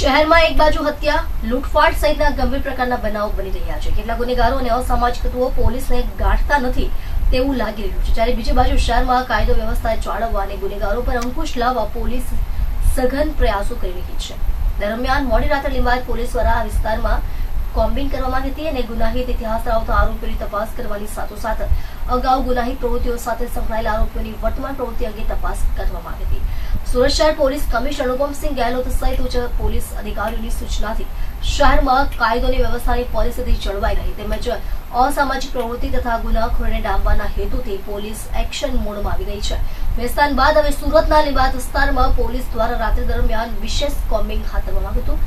શહેરમાં એક બાજુ હત્યા, લૂંટફાટ સહિતના ગંભીર પ્રકારના બનાવો બની રહ્યા છે. કેટલાક ગુનેગારો અને અસામાજિક તત્વો પોલીસને ગાંઠતા નથી તેવું લાગી રહ્યું છે. જ્યારે બીજી બાજુ શહેરમાં કાયદો વ્યવસ્થા જાળવવા અને ગુનેગારો પર અંકુશ લાવવા પોલીસ સઘન પ્રયાસો કરી રહી છે. દરમિયાન મોડી રાત્રે લીંબાયત પોલીસ દ્વારા આ વિસ્તારમાં કોમ્બિંગ કરવામાં આવી હતી અને ગુનાહિત ઇતિહાસ ધરાવતા આરોપીઓની તપાસ કરવાની સાથોસાથ અગાઉ ગુનાહિત પ્રવૃત્તિઓ સાથે સંકળાયેલા આરોપીઓની વર્તમાન પ્રવૃત્તિ અંગે તપાસ કરવામાં આવી હતી. સુરત શહેર પોલીસ કમિશનર અનુપમસિંહ ગેહલોત સહિત ઉચ્ચ પોલીસ અધિકારીઓની સૂચનાથી શહેરમાં કાયદો અને વ્યવસ્થાની પરિસ્થિતિ જળવાઈ રહી તેમજ અસામાજિક પ્રવૃત્તિ તથા ગુનાખોરને ડામવાના હેતુથી પોલીસ એક્શન મોડમાં આવી ગઈ છે. વેસ્તાન બાદ હવે સુરતના લીબાત વિસ્તારમાં પોલીસ દ્વારા રાત્રિ દરમિયાન વિશેષ કોમ્બિંગ હાથ ધરવામાં આવ્યું હતું.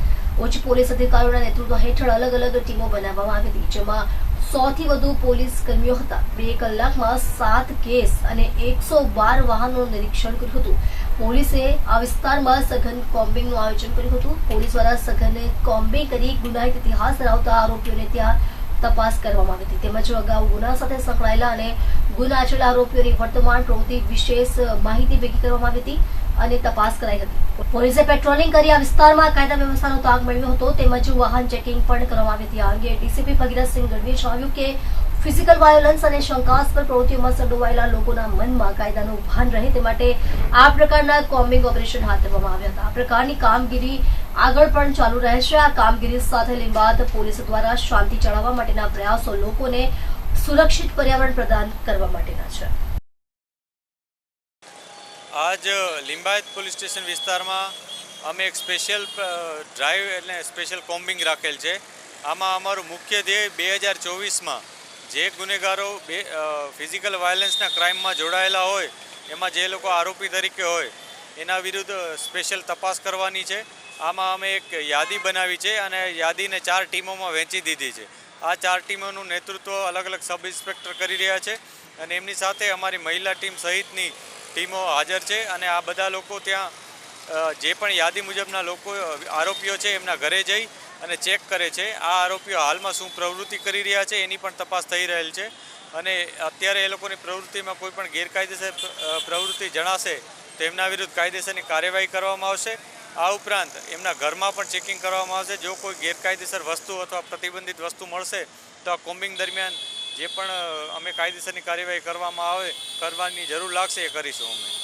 ઉચ્ચ પોલીસ અધિકારીઓના નેતૃત્વ હેઠળ અલગ અલગ ટીમો બનાવવામાં આવી હતી, જેમાં સૌથી વધુ પોલીસ કર્મીઓ હતા. બે કલાકમાં સાત કેસ અને એકસો બાર વાહનોનું નિરીક્ષણ કર્યું હતું. પોલીસે આ વિસ્તારમાં સઘન કોમ્બિંગનું આયોજન કર્યું હતું. પોલીસ દ્વારા સઘન કોમ્બિંગ કરી ગુનાહિત ઇતિહાસ ધરાવતા આરોપીઓને ત્યાં તપાસ કરવામાં આવી હતી. તેમજ અગાઉ ગુના સાથે સંકળાયેલા અને ગુના આચરેલા આરોપીઓની વર્તમાન પ્રવૃત્તિ વિશેષ માહિતી ભેગી કરવામાં આવી હતી અને તપાસ કરાઈ હતી. પોલીસે પેટ્રોલિંગ કરી આ વિસ્તારમાં કાયદા વ્યવસ્થાનો તાગ મેળવ્યો હતો, તેમજ વાહન ચેકિંગ પણ કરવામાં આવી હતી. આ અંગે ડીસીપી ભગીરથસિંહ ગઢવીએ જણાવ્યું કે, ફિઝિકલ વાયોલન્સ અને શંકાસ્પદ પ્રવૃત્તિઓમાં સંડોવાયેલા લોકોના મનમાં કાયદાનું ભાન રહે તે માટે આ પ્રકારના કોમ્બિંગ ઓપરેશન હાથ ધરવામાં આવ્યા હતા. આ પ્રકારની કામગીરી આગળ પણ ચાલુ રહેશે. આ કામગીરી સાથે લીંબાદ પોલીસ દ્વારા શાંતિ જાળવવા માટેના પ્રયાસો લોકોને સુરક્ષિત પર્યાવરણ પ્રદાન કરવા માટેના છે. આજ લિંબાયત પોલીસ સ્ટેશન વિસ્તારમાં અમે એક સ્પેશિયલ ડ્રાઈવ એટલે સ્પેશિયલ કોમ્બિંગ રાખેલ છે. આમાં અમારું મુખ્ય ધ્યેય બે હજાર ચોવીસમાં જે ગુનેગારો બે ફિઝિકલ વાયલન્સના ક્રાઇમમાં જોડાયેલા હોય, એમાં જે લોકો આરોપી તરીકે હોય, એના વિરુદ્ધ સ્પેશિયલ તપાસ કરવાની છે. આમાં અમે એક યાદી બનાવી છે અને યાદીને ચાર ટીમોમાં વહેંચી દીધી છે. આ ચાર ટીમોનું નેતૃત્વ અલગ અલગ સબ ઇન્સ્પેક્ટર કરી રહ્યા છે અને એમની સાથે અમારી મહિલા ટીમ સહિતની ટીમો હાજર છે અને આ બધા લોકો ત્યાં જે પણ યાદી મુજબના લોકો આરોપીઓ છે એમના ઘરે જઈ અને ચેક કરે છે. આ આરોપીઓ હાલમાં શું પ્રવૃત્તિ કરી રહ્યા છે એની પણ તપાસ થઈ રહેલ છે અને અત્યારે એ લોકોની પ્રવૃત્તિમાં કોઈ પણ ગેરકાયદેસર પ્રવૃત્તિ જણાશે તો એમના વિરુદ્ધ કાયદેસરની કાર્યવાહી કરવામાં આવશે. આ ઉપરાંત એમના ઘરમાં પણ ચેકિંગ કરવામાં આવશે. જો કોઈ ગેરકાયદેસર વસ્તુ અથવા પ્રતિબંધિત વસ્તુ મળશે, તો આ કોમ્બિંગ દરમિયાન જે પણ અમે કાયદેસરની કાર્યવાહી કરવામાં આવે, કરવાની જરૂર લાગશે એ કરીશું અમે.